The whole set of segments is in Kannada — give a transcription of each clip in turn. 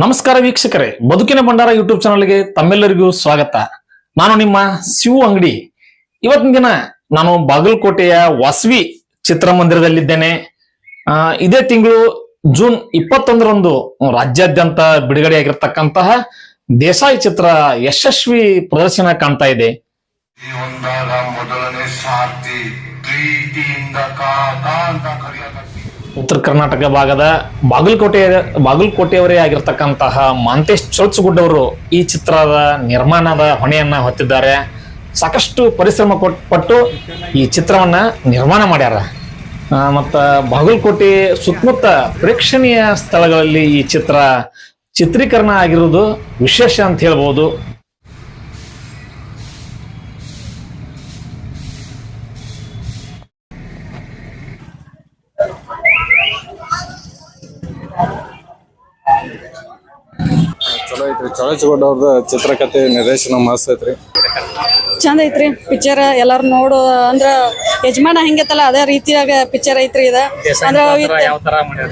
ನಮಸ್ಕಾರ ವೀಕ್ಷಕರೇ, ಬದುಕಿನ ಭಂಡಾರ ಯೂಟ್ಯೂಬ್ ಚಾನಲ್ಗೆ ತಮ್ಮೆಲ್ಲರಿಗೂ ಸ್ವಾಗತ. ನಾನು ನಿಮ್ಮ ಶಿವು ಅಂಗಡಿ. ಇವತ್ತಿನ ದಿನ ನಾನು ಬಾಗಲಕೋಟೆಯ ವಾಸವಿ ಚಿತ್ರಮಂದಿರದಲ್ಲಿದ್ದೇನೆ. ಇದೇ ತಿಂಗಳು ಜೂನ್ ಇಪ್ಪತ್ತೊಂದರಂದು ರಾಜ್ಯಾದ್ಯಂತ ಬಿಡುಗಡೆಯಾಗಿರ್ತಕ್ಕಂತಹ ದೇಸಾಯಿ ಚಿತ್ರ ಯಶಸ್ವಿ ಪ್ರದರ್ಶನ ಕಾಣ್ತಾ ಇದೆ. ಮೊದಲನೇ ಉತ್ತರ ಕರ್ನಾಟಕ ಭಾಗದ ಬಾಗಲಕೋಟೆ, ಬಾಗಲಕೋಟೆಯವರೇ ಆಗಿರ್ತಕ್ಕಂತಹ ಮಾಂತೇಶ್ ಚೊಲ್ಚಗುಡ್ ಅವರು ಈ ಚಿತ್ರದ ನಿರ್ಮಾಣದ ಹೊಣೆಯನ್ನ ಹೊತ್ತಿದ್ದಾರೆ. ಸಾಕಷ್ಟು ಪರಿಶ್ರಮ ಪಟ್ಟು ಈ ಚಿತ್ರವನ್ನ ನಿರ್ಮಾಣ ಮಾಡ್ಯಾರ. ಮತ್ತು ಬಾಗಲಕೋಟೆ ಸುತ್ತಮುತ್ತ ಪ್ರೇಕ್ಷಣೀಯ ಸ್ಥಳಗಳಲ್ಲಿ ಈ ಚಿತ್ರ ಚಿತ್ರೀಕರಣ ಆಗಿರುವುದು ವಿಶೇಷ ಅಂತ ಹೇಳ್ಬೋದು. ಚಳಚಗೊಂಡ ಅವ್ರದ ಚಿತ್ರಕಥೆ ನಿರ್ದೇಶನ ಮಸ್ತ್ ಐತ್ರಿ. ಚಂದ ಐತ್ರಿ. ಪಿಕ್ಚರ್ ಎಲ್ಲಾರು ನೋಡು ಅಂದ್ರ ಯಜಮಾನ ಹೆಂಗೈತಲ್ಲ ಅದೇ ರೀತಿಯಾಗ ಪಿಕ್ಚರ್ ಐತ್ರಿ ಇದ. ಅಂದ್ರ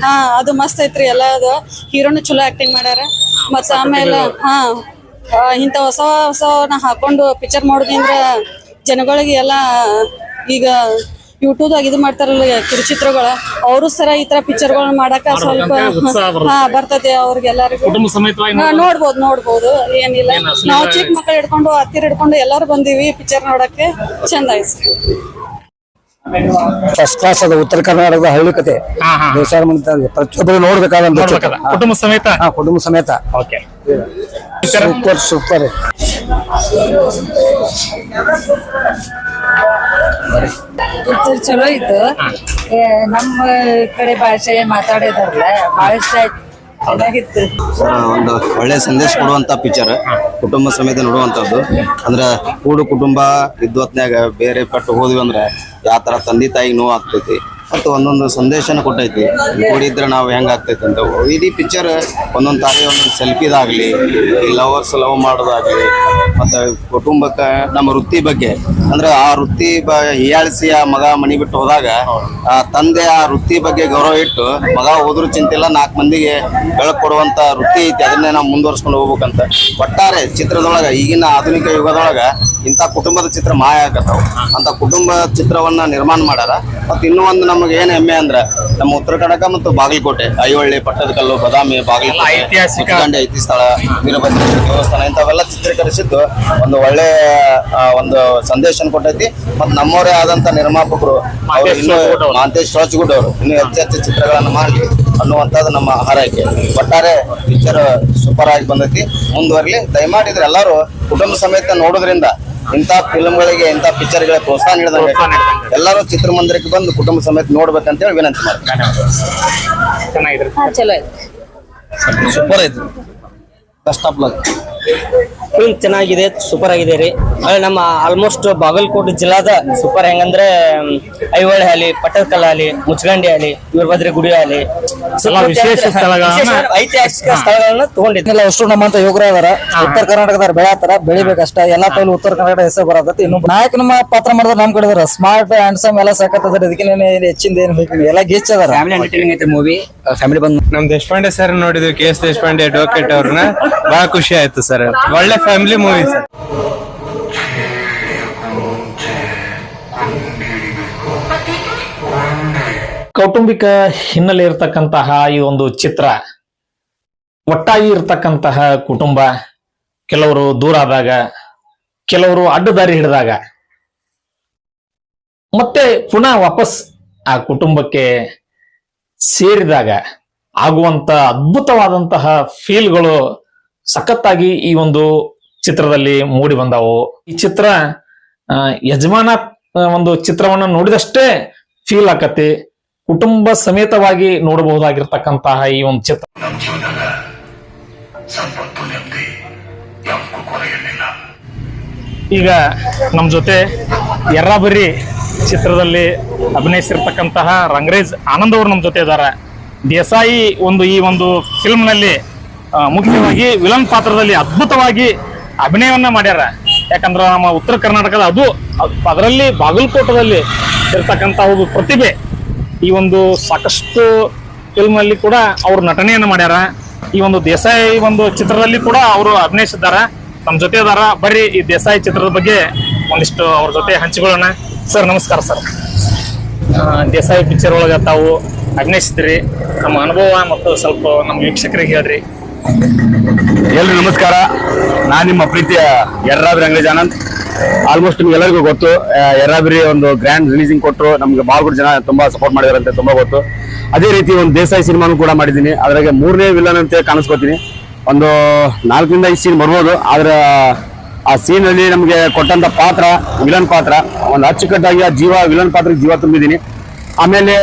ಹಾ ಅದು ಮಸ್ತ್ ಐತ್ರಿ. ಎಲ್ಲ ಅದು. ಹೀರೋನು ಚಲೋ ಆಕ್ಟಿಂಗ್ ಮಾಡ್ಯಾರ. ಮತ್ತ ಆಮೇಲೆ ಹಾ ಇಂತ ಹೊಸ ಹೊಸ ಹೊಸವನ್ನ ಹಾಕೊಂಡು ಪಿಕ್ಚರ್ ಮಾಡೋದ್ರಿಂದ ಜನಗಳಿಗೆ ಎಲ್ಲಾ ಈಗ ಯೂಟ್ಯೂಬ್ದಾಗ ಇದು ಮಾಡ್ತಾರಲ್ಲ ಕಿರುಚಿತ್ರಗಳ. ಅವರು ಸರ ಈ ತರ ಪಿಕ್ಚರ್ಗಳನ್ನ ಮಾಡಾಕ ಸ್ವಲ್ಪ. ಹಾ ಬರ್ತದೆ ಅವ್ರಿಗೆಲ್ಲರಿಗೂ. ಕುಟುಂಬ ಸಮೇತವಾಗಿ ಹಾ, ನೋಡ್ಬೋದು. ನೋಡ್ಬೋದು ಏನಿಲ್ಲ. ನಾವು ಚಿಕ್ಕ ಮಕ್ಕಳು ಹಿಡ್ಕೊಂಡು ಹತ್ತಿರ ಹಿಡ್ಕೊಂಡು ಎಲ್ಲಾರು ಬಂದೀವಿ ಪಿಕ್ಚರ್ ನೋಡಕ್ಕೆ. ಚಂದ ಐತೆ ಫಸ್ಟ್ ಕ್ಲಾಸ್ ಅದು ಉತ್ತರ ಕರ್ನಾಟಕದ ಹಳ್ಳಿ ಕತೆ. ಪ್ರತಿಯೊಬ್ಬರು ನೋಡ್ಬೇಕಾದ? ಕುಟುಂಬ ಸಮೇತ? ಹಾ ಕುಟುಂಬ ಸಮೇತ. ಓಕೆ. ಸೂಪರ್ ಸೂಪರ್ ಪಿಕ್ಚರ್ ಚಲೋ ಇತ್ತು. ಏ, ನಮ್ಮ ಕಡೆ ಭಾಷೆ ಮಾತಾಡಿದಾರಲ್ಲ ಬಹಳ ಇಷ್ಟ ಆಯ್ತು. ಚೆನ್ನಾಗಿತ್ತು. ಒಂದು ಒಳ್ಳೆ ಸಂದೇಶ ಕೊಡುವಂತ ಪಿಕ್ಚರ್ ಕುಟುಂಬ ಸಮೇತ ನೋಡುವಂತದ್ದು. ಅಂದ್ರ ಕೂಡು ಕುಟುಂಬ ಇದ್ವತ್ನ್ಯಾಗ ಬೇರೆ ಪಟ್ಟು ಹೋದ್ವಿ ಅಂದ್ರೆ ಯಾವ ತರ ತಂದೆ ತಾಯಿಗೆ ನೋವು ಆಗ್ತೈತಿ. ಮತ್ತು ಒಂದೊಂದು ಸಂದೇಶನ ಕೊಟ್ಟೈತಿ. ಕೂಡಿದ್ರೆ ನಾವು ಹೆಂಗ್ ಆಗ್ತೈತಿ ಅಂತ. ಇಡೀ ಪಿಕ್ಚರ್ ಒಂದೊಂದು ತಾರಿ ಒಂದೊಂದು ಸೆಲ್ಫಿದಾಗಲಿ ಲವರ್ಸ್ ಲವ್ ಮಾಡೋದಾಗ್ಲಿ, ಮತ್ತೆ ಕುಟುಂಬಕ್ಕೆ ನಮ್ಮ ವೃತ್ತಿ ಬಗ್ಗೆ. ಅಂದ್ರೆ ಆ ವೃತ್ತಿ ಬ, ಹೀಯಾಳಿಸಿ ಆ ಮಗ ಮನೆ ಬಿಟ್ಟು ಹೋದಾಗ, ಆ ತಂದೆ ಆ ವೃತ್ತಿ ಬಗ್ಗೆ ಗೌರವ ಇಟ್ಟು ಮಗ ಹೋದ್ರು ಚಿಂತಿಲ್ಲ, ನಾಲ್ಕು ಮಂದಿಗೆ ಬೆಳಕು ಕೊಡುವಂತ ವೃತ್ತಿ ಐತಿ, ಅದನ್ನೇ ನಾವು ಮುಂದುವರ್ಸ್ಕೊಂಡು ಹೋಗ್ಬೇಕಂತ. ಒಟ್ಟಾರೆ ಚಿತ್ರದೊಳಗೆ, ಈಗಿನ ಆಧುನಿಕ ಯುಗದೊಳಗೆ ಇಂಥ ಕುಟುಂಬದ ಚಿತ್ರ ಮಾಯ ಆಗತ್ತವು. ಅಂತ ಕುಟುಂಬ ಚಿತ್ರವನ್ನ ನಿರ್ಮಾಣ ಮಾಡ್ಯಾರ. ಮತ್ತೆ ಇನ್ನೂ ಒಂದು ನಮಗೆ ಏನು ಹೆಮ್ಮೆ ಅಂದ್ರೆ ನಮ್ಮ ಉತ್ತರ ಕನ್ನಡ ಮತ್ತು ಬಾಗಲಕೋಟೆ ಐಹೊಳ್ಳಿ ಪಟ್ಟದಕಲ್ಲು ಬದಾಮಿ ಬಾಗಲಕೋಟೆ ಐತಿಹಾಸಿಕ- ಐತಿ ಸ್ಥಳ ವೀರಭದ್ರೇಶ್ವರ ದೇವಸ್ಥಾನ ಇಂಥವೆಲ್ಲ ಚಿತ್ರೀಕರಿಸಿದ್ದು ಒಂದು ಒಳ್ಳೆ ಒಂದು ಸಂದೇಶ ಕೊಟ್ಟೈತಿ. ಮತ್ತು ನಮ್ಮವರೇ ಆದಂತ ನಿರ್ಮಾಪಕರು ಅವರು ಮಾಂತೇಶ್ ಇನ್ನೂ. ಮಾಂತೇಶ್ ಚೋಚಗುಡ್ ಅವರು ಇನ್ನೂ ಹೆಚ್ಚು ಹೆಚ್ಚು ಚಿತ್ರಗಳನ್ನು ಮಾಡಲಿ ಅನ್ನುವಂಥದ್ದು ನಮ್ಮ ಹಾರೈಕೆ ಒಟ್ಟಾರೆ ಪಿಕ್ಚರ್ ಸೂಪರ್ ಆಗಿ ಬಂದೈತಿ. ಮುಂದುವರ್ಲಿ ದಯಮಾಡಿದ್ರೆ ಎಲ್ಲರೂ ಕುಟುಂಬ ಸಮೇತ ನೋಡೋದ್ರಿಂದ ಇಂಥ ಫಿಲ್ಮ್ಗಳಿಗೆ ಇಂಥ ಪಿಕ್ಚರ್ಗಳಿಗೆ ಪ್ರೋತ್ಸಾಹ ನೀಡಿದಂಗೆ ಎಲ್ಲರೂ ಚಿತ್ರಮಂದಿರಕ್ಕೆ ಬಂದು ಕುಟುಂಬ ಸಮೇತ ನೋಡ್ಬೇಕಂತೇಳಿ ವಿನಂತಿ ಮಾಡ್ತೀನಿ. ಚೆನ್ನಾಗಿದ್ರೆ. ಚಲೋ ಆಯ್ತು. ಸೂಪರ್ ಐತಿ ಬೆಸ್ಟ್ ಆಫ್ ಲಕ್ ಫಿಲ್ಮ್ ಚೆನ್ನಾಗಿದೆ ಸೂಪರ್ ಆಗಿದೆ ರೀ. ನಮ್ಮ ಆಲ್ಮೋಸ್ಟ್ ಬಾಗಲಕೋಟೆ ಜಿಲ್ಲಾದ ಸೂಪರ್ ಹೆಂಗಂದ್ರೆ ಐವಳ್ಳಿ ಐಹೊಳೆ ಆಗಲಿ ಪಟ್ಟದಕಲ್ಲ ಆಗಲಿ ಮುಚ್ಚಗಂಡಿ ಆಗಲಿ ವೀರಭದ್ರ ಗುಡಿ ಆಗಲಿ ವಿಶೇಷ ಸ್ಥಳಗಳನ್ನ- ಐತಿಹಾಸಿಕ ಸ್ಥಳಗಳನ್ನ ತಗೊಂಡಿದ್ದೆ. ಎಲ್ಲ ಅಷ್ಟು ನಮ್ಮಂತ ಯುವಕರ ಅದಾರ ಉತ್ತರ ಕರ್ನಾಟಕದ ಬೆಳೆಯತ್ತಾರ ಬೆಳಿಬೇಕಷ್ಟ. ಎಲ್ಲಾ ತೋಲು ಉತ್ತರ ಕರ್ನಾಟಕ ಹೆಸರು ಬರತೈತಿ. ಇನ್ನು ನಾಯಕ ನಮ್ಮ ಪಾತ್ರ ಮಾಡಿದ್ರೆ ನಮ್ ಕಡೆ ಸ್ಮಾರ್ಟ್ ಸ್ಮಾರ್ಟ್ ಹ್ಯಾಂಡ್ಸಮ್ ಎಲ್ಲ ಸಾಕತ್ತದ ಇದಕ್ಕೆ ಹೆಚ್ಚಿಂದ ಏನ್ ಬೇಕು ಎಲ್ಲ ಗೀಚ್ ಅದಾರ ಫ್ಯಾಮಿಲಿ ಎಂಟರ್ಟೈನಿಂಗ್ ಐತೆ ಮೂವಿ ಫ್ಯಾಮಿಲಿ ಬಂದ್ ನಮ್ ದೇಶಪಾಂಡೆ ಸರ್ ನೋಡಿದ್ವಿ ಕೆ ಎಸ್ ದೇಶಪಾಂಡೆ ಅಡ್ವೊಕೇಟ್ ಅವ್ರನ್ನ. ಬಹಳ ಖುಷಿ ಆಯ್ತು ಸರ್ ಒಳ್ಳೆ ಫ್ಯಾಮಿಲಿ ಮೂವಿ ಸರ್ ಕೌಟುಂಬಿಕ ಹಿನ್ನೆಲೆ ಇರತಕ್ಕಂತಹ ಈ ಒಂದು ಚಿತ್ರ, ಒಟ್ಟಾಗಿ ಇರತಕ್ಕಂತಹ ಕುಟುಂಬ, ಕೆಲವರು ದೂರ ಆದಾಗ, ಕೆಲವರು ಅಡ್ಡದಾರಿ ಹಿಡಿದಾಗ, ಮತ್ತೆ ಪುನಃ ವಾಪಸ್ ಆ ಕುಟುಂಬಕ್ಕೆ ಸೇರಿದಾಗ ಆಗುವಂತ ಅದ್ಭುತವಾದಂತಹ ಫೀಲ್ಗಳು ಸಖತ್ತಾಗಿ ಈ ಒಂದು ಚಿತ್ರದಲ್ಲಿ ಮೂಡಿ ಬಂದವು. ಈ ಚಿತ್ರ ಯಜಮಾನ ಒಂದು ಚಿತ್ರವನ್ನು ನೋಡಿದಷ್ಟೇ ಫೀಲ್ ಆಕತಿ ಕುಟುಂಬ ಸಮೇತವಾಗಿ ನೋಡಬಹುದಾಗಿರ್ತಕ್ಕಂತಹ ಈ ಒಂದು ಚಿತ್ರ. ಈಗ ನಮ್ಮ ಜೊತೆ ಎರ್ರಾಬರಿ ಚಿತ್ರದಲ್ಲಿ ಅಭಿನಯಿಸಿರ್ತಕ್ಕಂತಹ ರಂಗರೇಜ್ ಆನಂದ್ ಅವರು ನಮ್ಮ ಜೊತೆ ಇದ್ದಾರೆ. ದೇಸಾಯಿ ಒಂದು ಈ ಒಂದು ಫಿಲ್ಮ್ನಲ್ಲಿ ಮುಖ್ಯವಾಗಿ ವಿಲನ್ ಪಾತ್ರದಲ್ಲಿ ಅದ್ಭುತವಾಗಿ ಅಭಿನಯವನ್ನ ಮಾಡ್ಯಾರ. ಯಾಕಂದ್ರೆ ನಮ್ಮ ಉತ್ತರ ಕರ್ನಾಟಕದ ಅದು ಅದರಲ್ಲಿ ಬಾಗಲಕೋಟದಲ್ಲಿ ಇರ್ತಕ್ಕಂತಹ ಒಂದು ಪ್ರತಿಭೆ ಈ ಒಂದು ಸಾಕಷ್ಟು ಫಿಲ್ಮ್ ಅಲ್ಲಿ ಕೂಡ ಅವರು ನಟನೆಯನ್ನು ಮಾಡ್ಯಾರ. ಈ ಒಂದು ದೇಸಾಯಿ ಒಂದು ಚಿತ್ರದಲ್ಲಿ ಕೂಡ ಅವರು ಅಭಿನಯಿಸಿದ್ದಾರ. ನಮ್ಮ ಜೊತೆ ಅದಾರ. ಬರ್ರಿ ಈ ದೇಸಾಯಿ ಚಿತ್ರದ ಬಗ್ಗೆ ಒಂದಿಷ್ಟು ಅವ್ರ ಜೊತೆ ಹಂಚಿಕೊಳ್ಳೋಣ. ಸರ್, ನಮಸ್ಕಾರ ಸರ್. ದೇಸಾಯಿ ಪಿಕ್ಚರ್ ಒಳಗೆ ತಾವು ಅಭಿನಯಿಸಿದ್ರಿ. ನಮ್ಮ ಅನುಭವ ಮತ್ತು ಸ್ವಲ್ಪ ನಮ್ಮ ವೀಕ್ಷಕರಿಗೆ ಹೇಳ್ರಿ. ಎಲ್ರಿ ನಮಸ್ಕಾರ. ನಾನು ನಿಮ್ಮ ಪ್ರೀತಿಯ ಯರ್ರಾಬಿರಿ ಅಂಗಡಿ ಆನಂದ್ ನಿಮ್ಗೆ ಎಲ್ಲರಿಗೂ ಗೊತ್ತು ಆ, ಒಂದು ಗ್ರ್ಯಾಂಡ್ ರಿಲೀಸಿಂಗ್ ಕೊಟ್ಟರು ನಮ್ಗೆ ಭಾಳ ಜನ ತುಂಬಾ ಸಪೋರ್ಟ್ ಮಾಡಿದಾರಂತೆ ತುಂಬಾ ಗೊತ್ತು. ಅದೇ ರೀತಿ ಒಂದು ದೇಸಾಯಿ ಸಿನಿಮಾನು ಕೂಡ ಮಾಡಿದ್ದೀನಿ. ಅದ್ರಾಗೆ ಮೂರನೇ ವಿಲನ್ ಅಂತ ಕಾಣಿಸ್ಕೊತೀನಿ. ಒಂದು ನಾಲ್ಕರಿಂದ ಐದು ಸೀನ್ ಬರ್ಬೋದು ಆದ್ರೆ ಆ ಸೀನ್ ಅಲ್ಲಿ ನಮಗೆ ಕೊಟ್ಟಂತ ಪಾತ್ರ ವಿಲನ್ ಪಾತ್ರ ಒಂದು ಅಚ್ಚುಕಟ್ಟಾಗಿ ಆ ಜೀವ ವಿಲನ್ ಪಾತ್ರಕ್ಕೆ ಜೀವ ತುಂಬಿದ್ದೀನಿ. ಆಮೇಲೆ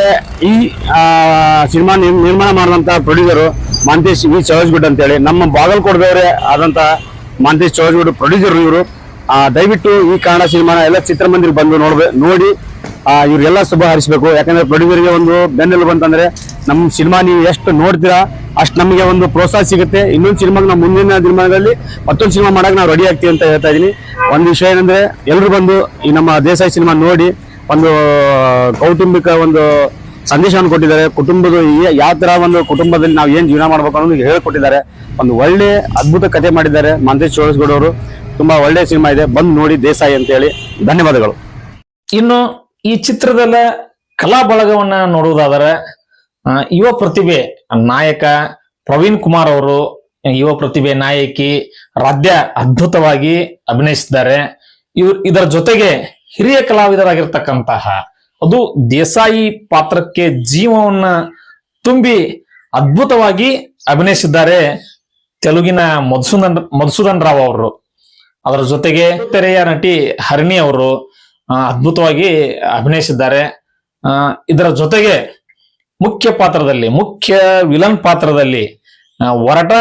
ಈ ಸಿನಿಮಾ ನಿರ್ಮಾಣ ಮಾಡಿದಂತ ಪ್ರೊಡ್ಯೂಸರು ಮಾಂತೇಶ್ ವಿ ಚೌಜ್ಗುಡ್ ಅಂತೇಳಿ. ನಮ್ಮ ಬಾಗಲಕೋಟದವರೇ ಆದಂತ ಮಾಂತೇಶ್ ಚೌಜ್ಗುಡ್ ಪ್ರೊಡ್ಯೂಸರ್ ಇವರು. ದಯವಿಟ್ಟು ಈ ಕಾರಣ ಸಿನಿಮಾನ ಎಲ್ಲ ಚಿತ್ರಮಂದಿರ ಬಂದು ನೋಡ್ಬೇ ನೋಡಿ. ಆ, ಇವ್ರಿಗೆಲ್ಲ ಶುಭ ಹರಿಸಬೇಕು. ಯಾಕಂದ್ರೆ ಪ್ರೊಡ್ಯೂಸರ್ಗೆ ಒಂದು ಬೆನ್ನೆಲುಬು ಬಂತಂದ್ರೆ ನಮ್ಮ ಸಿನಿಮಾ ನೀವು ಎಷ್ಟು ನೋಡ್ತೀರಾ ಅಷ್ಟು ನಮಗೆ ಒಂದು ಪ್ರೋತ್ಸಾಹ ಸಿಗುತ್ತೆ. ಇನ್ನೊಂದು ಸಿನಿಮಾಗೆ ನಾವು ಮುಂದಿನ ದಿನಮಾನದಲ್ಲಿ ಮತ್ತೊಂದು ಸಿನಿಮಾ ಮಾಡಕ್ಕೆ ನಾವು ರೆಡಿ ಆಗ್ತೀವಿ ಅಂತ ಹೇಳ್ತಾ ಇದೀನಿ. ಒಂದು ವಿಷಯ ಏನಂದ್ರೆ ಎಲ್ಲರೂ ಬಂದು ಈ ನಮ್ಮ ದೇಸಾಯಿ ಸಿನಿಮಾ ನೋಡಿ ಒಂದು ಕೌಟುಂಬಿಕ ಒಂದು ಸಂದೇಶವನ್ನು ಕೊಟ್ಟಿದ್ದಾರೆ. ಕುಟುಂಬದ ಯಾವ ತರ ಒಂದು ಕುಟುಂಬದಲ್ಲಿ ನಾವು ಏನು ಜೀವನ ಮಾಡ್ಬೇಕು ಅನ್ನೋದು ಹೇಳ್ಕೊಟ್ಟಿದ್ದಾರೆ. ಒಂದು ಒಳ್ಳೆ ಅದ್ಭುತ ಕತೆ ಮಾಡಿದ್ದಾರೆ. ಮಂತೇಶ್ ಚೋಳಸ್ಗೌಡ ಅವರು ತುಂಬಾ ಒಳ್ಳೆ ಸಿನಿಮಾ ಇದೆ. ಬಂದು ನೋಡಿ ದೇಸಾಯಿ ಅಂತ ಹೇಳಿ ಧನ್ಯವಾದಗಳು. ಇನ್ನು ಈ ಚಿತ್ರದಲ್ಲ ಕಲಾ ಬಳಗವನ್ನ ನೋಡುವುದಾದರೆ ಯುವ ಪ್ರತಿಭೆ ನಾಯಕ ಪ್ರವೀಣ್ ಕುಮಾರ್ ಅವರು ಯುವ ಪ್ರತಿಭೆ ನಾಯಕಿ ರಾಧ್ಯ ಅದ್ಭುತವಾಗಿ ಅಭಿನಯಿಸಿದ್ದಾರೆ. ಇವ್ರ, ಇದರ ಜೊತೆಗೆ ಹಿರಿಯ ಕಲಾವಿದರಾಗಿರ್ತಕ್ಕಂತಹ, ಅದು ದೇಸಾಯಿ ಪಾತ್ರಕ್ಕೆ ಜೀವವನ್ನ ತುಂಬಿ ಅದ್ಭುತವಾಗಿ ಅಭಿನಯಿಸಿದ್ದಾರೆ ತೆಲುಗಿನ ಮಧುಸೂದನ್ ಮಧುಸೂದನ್ ರಾವ್ ಅವರು. ಅದರ ಜೊತೆಗೆ ತೆರೆಯ ನಟಿ ಹರಿಣಿ ಅವರು ಅದ್ಭುತವಾಗಿ ಅಭಿನಯಿಸಿದ್ದಾರೆ. ಇದರ ಜೊತೆಗೆ ಮುಖ್ಯ ಪಾತ್ರದಲ್ಲಿ, ಮುಖ್ಯ ವಿಲನ್ ಪಾತ್ರದಲ್ಲಿ ಒರಟ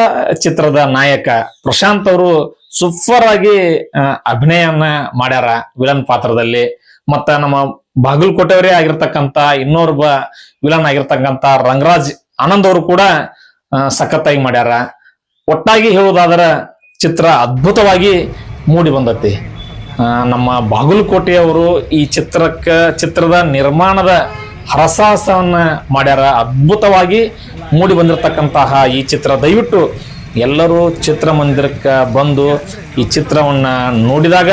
ಚಿತ್ರದ ನಾಯಕ ಪ್ರಶಾಂತ್ ಅವರು ಸೂಪರ್ ಆಗಿ ಅಭಿನಯನ್ನ ಅಭಿನಯನ ಮಾಡ್ಯಾರ ವಿಲನ್ ಪಾತ್ರದಲ್ಲಿ. ಮತ್ತ ನಮ್ಮ ಬಾಗಲಕೋಟೆಯವರೇ ಆಗಿರ್ತಕ್ಕಂತ, ಇನ್ನೋರ್ಬ ವಿಲನ್ ಆಗಿರ್ತಕ್ಕಂತ ರಂಗರಾಜ್ ಆನಂದ್ ಅವರು ಕೂಡ ಸಖತ್ತಾಗಿ ಮಾಡ್ಯಾರ. ಒಟ್ಟಾಗಿ ಹೇಳುವುದಾದ್ರ ಚಿತ್ರ ಅದ್ಭುತವಾಗಿ ಮೂಡಿ ಬಂದತಿ. ನಮ್ಮ ಬಾಗಲಕೋಟೆಯವರು ಈ ಚಿತ್ರಕ್ಕ, ಚಿತ್ರದ ನಿರ್ಮಾಣದ ಹರಸಾಹಸವನ್ನ ಮಾಡ್ಯಾರ. ಅದ್ಭುತವಾಗಿ ಮೂಡಿ ಬಂದಿರತಕ್ಕಂತಹ ಈ ಚಿತ್ರ. ದಯವಿಟ್ಟು ಎಲ್ಲರೂ ಚಿತ್ರಮಂದಿರಕ್ಕೆ ಬಂದು ಈ ಚಿತ್ರವನ್ನು ನೋಡಿದಾಗ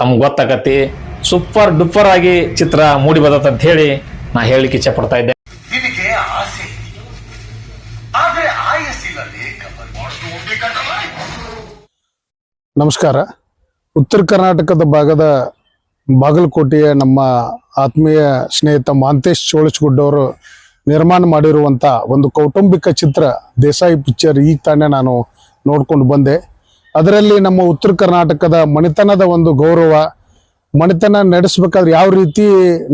ತಮ್ಗೆ ಗೊತ್ತಾಗತಿ ಸೂಪರ್ ಡೂಪರ್ ಆಗಿ ಚಿತ್ರ ಮೂಡಿ ಅಂತ ಹೇಳಿ ನಾ ಹೇಳಲಿಕ್ಕೆ ಇಚ್ಛೆ ಪಡ್ತಾ ಇದ್ದೆ. ನಮಸ್ಕಾರ. ಉತ್ತರ ಕರ್ನಾಟಕದ ಭಾಗದ ಬಾಗಲಕೋಟೆಯ ನಮ್ಮ ಆತ್ಮೀಯ ಸ್ನೇಹಿತ ಮಾಂತೇಶ್ ಚೋಳಚ್ಗುಡ್ ಅವರು ನಿರ್ಮಾಣ ಮಾಡಿರುವಂಥ ಒಂದು ಕೌಟುಂಬಿಕ ಚಿತ್ರ, ದೇಸಾಯಿ ಪಿಕ್ಚರ್ ಈಗ ತಾನೇ ನಾನು ನೋಡ್ಕೊಂಡು ಬಂದೆ. ಅದರಲ್ಲಿ ನಮ್ಮ ಉತ್ತರ ಕರ್ನಾಟಕದ ಮಣಿತನದ ಒಂದು ಗೌರವ, ಮಣಿತನ ನಡೆಸಬೇಕಾದ್ರೆ ಯಾವ ರೀತಿ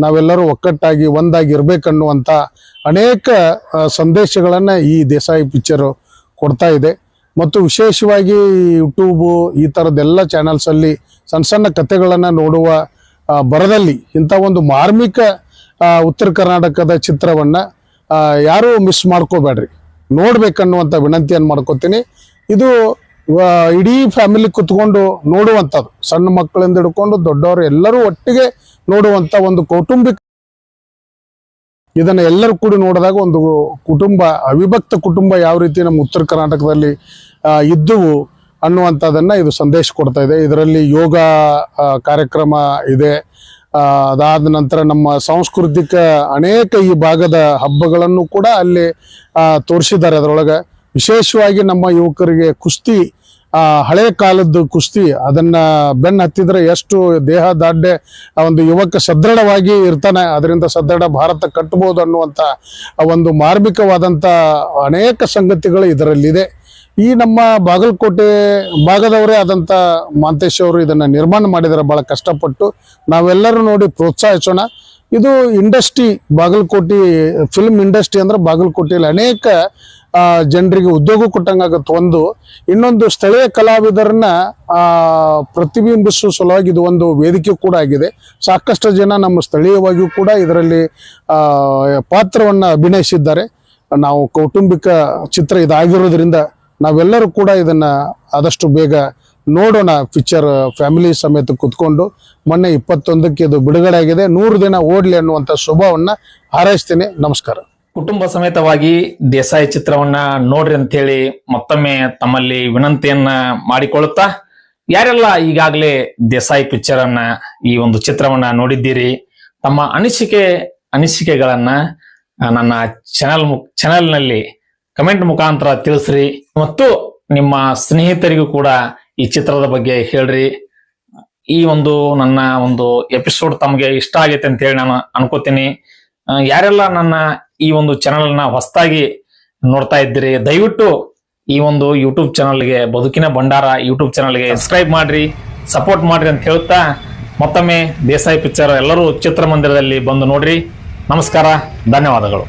ನಾವೆಲ್ಲರೂ ಒಕ್ಕಟ್ಟಾಗಿ, ಒಂದಾಗಿ ಇರಬೇಕನ್ನುವಂಥ ಅನೇಕ ಸಂದೇಶಗಳನ್ನು ಈ ದೇಸಾಯಿ ಪಿಕ್ಚರು ಕೊಡ್ತಾ ಇದೆ. ಮತ್ತು ವಿಶೇಷವಾಗಿ ಯೂಟ್ಯೂಬು ಈ ಥರದ್ದೆಲ್ಲ ಚಾನಲ್ಸಲ್ಲಿ ಸಣ್ಣ ಸಣ್ಣ ಕಥೆಗಳನ್ನು ನೋಡುವ ಬರದಲ್ಲಿ ಇಂಥ ಒಂದು ಮಾರ್ಮಿಕ ಉತ್ತರ ಕರ್ನಾಟಕದ ಚಿತ್ರವನ್ನು ಯಾರೂ ಮಿಸ್ ಮಾಡ್ಕೋಬೇಡ್ರಿ. ನೋಡ್ಬೇಕನ್ನುವಂಥ ವಿನಂತಿಯನ್ನು ಮಾಡ್ಕೋತೀನಿ. ಇದು ಇಡೀ ಫ್ಯಾಮಿಲಿ ಕುತ್ಕೊಂಡು ನೋಡುವಂಥದ್ದು. ಸಣ್ಣ ಮಕ್ಕಳಿಂದ ಹಿಡ್ಕೊಂಡು ದೊಡ್ಡವರು ಎಲ್ಲರೂ ಒಟ್ಟಿಗೆ ನೋಡುವಂಥ ಒಂದು ಕೌಟುಂಬಿಕ ಇದನ್ನ ಎಲ್ಲರೂ ಕೂಡಿ ನೋಡಿದಾಗ ಒಂದು ಕುಟುಂಬ, ಅವಿಭಕ್ತ ಕುಟುಂಬ ಯಾವ ರೀತಿ ನಮ್ಮ ಉತ್ತರ ಕರ್ನಾಟಕದಲ್ಲಿ ಇದ್ದುವು ಅನ್ನುವಂಥದ್ದನ್ನು ಇದು ಸಂದೇಶ ಕೊಡ್ತಾ ಇದೆ. ಇದರಲ್ಲಿ ಯೋಗ ಕಾರ್ಯಕ್ರಮ ಇದೆ. ಅದಾದ ನಂತರ ನಮ್ಮ ಸಾಂಸ್ಕೃತಿಕ ಅನೇಕ ಈ ಭಾಗದ ಹಬ್ಬಗಳನ್ನು ಕೂಡ ಅಲ್ಲಿ ತೋರಿಸಿದ್ದಾರೆ ಅದರೊಳಗೆ. ವಿಶೇಷವಾಗಿ ನಮ್ಮ ಯುವಕರಿಗೆ ಕುಸ್ತಿ ಆ, ಹಳೆ ಕಾಲದ್ದು ಕುಸ್ತಿ, ಅದನ್ನ ಬೆನ್ನ ಹತ್ತಿದ್ರೆ ಎಷ್ಟು ದೇಹ ದಾಡ್ಡೆ ಒಂದು ಯುವಕ ಸದೃಢವಾಗಿ ಇರ್ತಾನೆ, ಅದರಿಂದ ಸದೃಢ ಭಾರತ ಕಟ್ಟಬಹುದು ಅನ್ನುವಂಥ ಆ ಒಂದು ಮಾರ್ಮಿಕವಾದಂಥ ಅನೇಕ ಸಂಗತಿಗಳು ಇದರಲ್ಲಿದೆ. ಈ ನಮ್ಮ ಬಾಗಲಕೋಟೆ ಭಾಗದವರೇ ಆದಂಥ ಮಾಂತೇಶ್ ಅವರು ಇದನ್ನ ನಿರ್ಮಾಣ ಮಾಡಿದ್ದಾರೆ ಬಹಳ ಕಷ್ಟಪಟ್ಟು, ನಾವೆಲ್ಲರೂ ನೋಡಿ ಪ್ರೋತ್ಸಾಹಿಸೋಣ. ಇದು ಇಂಡಸ್ಟ್ರಿ, ಬಾಗಲಕೋಟೆ ಫಿಲ್ಮ್ ಇಂಡಸ್ಟ್ರಿ ಅಂದ್ರೆ ಬಾಗಲಕೋಟೆಯಲ್ಲಿ ಅನೇಕ ಜನರಿಗೆ ಉದ್ಯೋಗ ಕೊಟ್ಟಂಗಾಗತ್ತೆ ಒಂದು, ಇನ್ನೊಂದು ಸ್ಥಳೀಯ ಕಲಾವಿದರನ್ನ ಪ್ರತಿಬಿಂಬಿಸುವ ಸಲುವಾಗಿ ಇದು ಒಂದು ವೇದಿಕೆ ಕೂಡ ಆಗಿದೆ. ಸಾಕಷ್ಟು ಜನ ನಮ್ಮ ಸ್ಥಳೀಯವಾಗಿಯೂ ಕೂಡ ಇದರಲ್ಲಿ ಪಾತ್ರವನ್ನ ಅಭಿನಯಿಸಿದ್ದಾರೆ. ನಾವು ಕೌಟುಂಬಿಕ ಚಿತ್ರ ಇದಾಗಿರೋದ್ರಿಂದ ನಾವೆಲ್ಲರೂ ಕೂಡ ಇದನ್ನ ಆದಷ್ಟು ಬೇಗ ನೋಡೋಣ. ಪಿಕ್ಚರ್ ಫ್ಯಾಮಿಲಿ ಸಮೇತ ಕುತ್ಕೊಂಡು ಮೊನ್ನೆ ಇಪ್ಪತ್ತೊಂದಕ್ಕೆ ಇದು ಬಿಡುಗಡೆ ಆಗಿದೆ. ನೂರು ದಿನ ಓಡಲಿ ಅನ್ನುವಂಥ ಶುಭವನ್ನು ಹಾರೈಸ್ತೀನಿ. ನಮಸ್ಕಾರ. ಕುಟುಂಬ ಸಮೇತವಾಗಿ ದೇಸಾಯಿ ಚಿತ್ರವನ್ನ ನೋಡ್ರಿ ಅಂತೇಳಿ ಮತ್ತೊಮ್ಮೆ ತಮ್ಮಲ್ಲಿ ವಿನಂತಿಯನ್ನ ಮಾಡಿಕೊಳ್ಳುತ್ತಾ, ಯಾರೆಲ್ಲ ಈಗಾಗಲೇ ದೇಸಾಯಿ ಪಿಕ್ಚರ್ ಅನ್ನ ಈ ಒಂದು ಚಿತ್ರವನ್ನ ನೋಡಿದ್ದೀರಿ, ತಮ್ಮ ಅನಿಸಿಕೆ, ಅನಿಸಿಕೆಗಳನ್ನ ನನ್ನ ಚಾನಲ್ ಚಾನೆಲ್ನಲ್ಲಿ ಕಮೆಂಟ್ ಮುಖಾಂತರ ತಿಳಿಸ್ರಿ. ಮತ್ತು ನಿಮ್ಮ ಸ್ನೇಹಿತರಿಗೂ ಕೂಡ ಈ ಚಿತ್ರದ ಬಗ್ಗೆ ಹೇಳ್ರಿ. ಈ ಒಂದು ನನ್ನ ಒಂದು ಎಪಿಸೋಡ್ ತಮಗೆ ಇಷ್ಟ ಆಗೈತೆ ಅಂತ ಹೇಳಿ ನಾನು ಅನ್ಕೋತೀನಿ. ಯಾರೆಲ್ಲ ನನ್ನ ಈ ಒಂದು ಚಾನಲ್ನ ಹೊಸದಾಗಿ ನೋಡ್ತಾ ಇದ್ದೀರಿ. ದಯವಿಟ್ಟು ಈ ಒಂದು ಯೂಟ್ಯೂಬ್ ಚಾನಲ್ಗೆ ಬದುಕಿನ ಭಂಡಾರ ಯೂಟ್ಯೂಬ್ ಚಾನಲ್ಗೆ ಸಬ್ಸ್ಕ್ರೈಬ್ ಮಾಡ್ರಿ ಸಪೋರ್ಟ್ ಮಾಡ್ರಿ ಅಂತ ಹೇಳ್ತಾ ಮತ್ತೊಮ್ಮೆ ದೇಸಾಯಿ ಪಿಕ್ಚರ್ ಎಲ್ಲರೂ ಚಿತ್ರಮಂದಿರದಲ್ಲಿ ಬಂದು ನೋಡ್ರಿ. ನಮಸ್ಕಾರ, ಧನ್ಯವಾದಗಳು.